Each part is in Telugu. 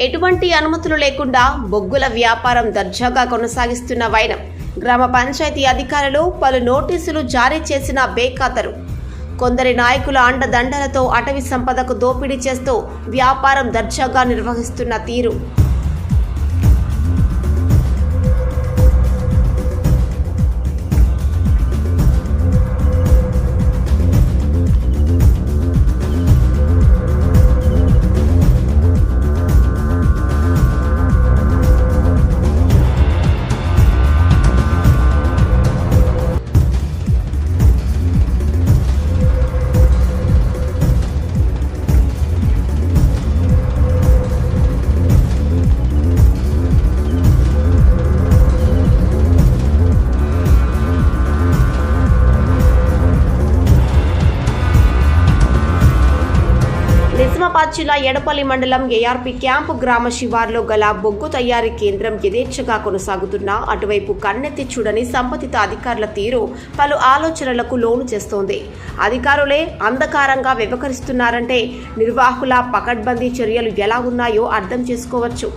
ఎటువంటి అనుమతులు లేకుండా బొగ్గుల వ్యాపారం దర్జాగా కొనసాగిస్తున్న వైనం. గ్రామ పంచాయతీ అధికారులు పలు నోటీసులు జారీ చేసిన బేఖాతరు. కొందరి నాయకుల అండదండలతో అటవీ సంపదకు దోపిడీ చేస్తూ వ్యాపారం దర్జాగా నిర్వహిస్తున్న తీరు. నిజామాబాద్ జిల్లా ఎడపల్లి మండలం ఏఆర్పి క్యాంపు గ్రామ శివార్లో గల బొగ్గు తయారీ కేంద్రం యథేచ్ఛగా కొనసాగుతున్న అటువైపు కన్నెత్తి చూడని సంబంధిత అధికారుల తీరు పలు ఆలోచనలకు లోను చేస్తోంది. అధికారులే అంధకారంగా వ్యవహరిస్తున్నారంటే నిర్వాహకుల పకడ్బందీ చర్యలు ఎలా ఉన్నాయో అర్థం చేసుకోవచ్చు.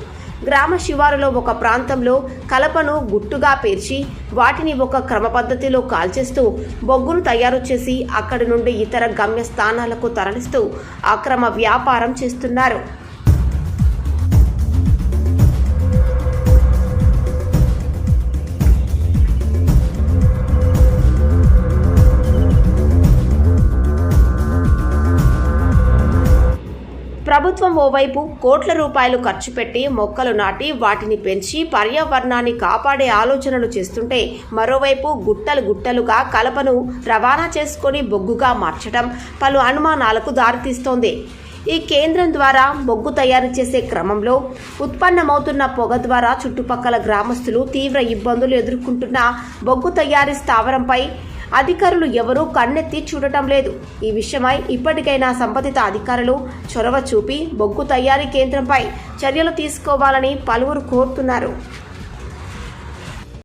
గ్రామ శివారులో ఒక ప్రాంతంలో కలపను గుట్టుగా పేర్చి వాటిని ఒక క్రమ పద్ధతిలో కాల్చేస్తూ బొగ్గును తయారు చేసి అక్కడి నుండి ఇతర గమ్య స్థానాలకు తరలిస్తూ అక్రమ వ్యాపారం చేస్తున్నారు. ప్రభుత్వం ఓవైపు కోట్ల రూపాయలు ఖర్చు పెట్టి మొక్కలు నాటి వాటిని పెంచి పర్యావరణాన్ని కాపాడే ఆలోచనలు చేస్తుంటే మరోవైపు గుట్టలు గుట్టలుగా కలపను రవాణా చేసుకొని బొగ్గుగా మార్చడం పలు అనుమానాలకు దారితీస్తోంది. ఈ కేంద్రం ద్వారా బొగ్గు తయారు చేసే క్రమంలో ఉత్పన్నమవుతున్న పొగ ద్వారా చుట్టుపక్కల గ్రామస్తులు తీవ్ర ఇబ్బందులు ఎదుర్కొంటున్న బొగ్గు తయారీ స్థావరంపై అధికారులు ఎవరూ కన్నెత్తి చూడటం లేదు. ఈ విషయమై ఇప్పటికైనా సంబంధిత అధికారులు చొరవ చూపి బొగ్గు తయారీ కేంద్రంపై చర్యలు తీసుకోవాలని పలువురు కోరుతున్నారు.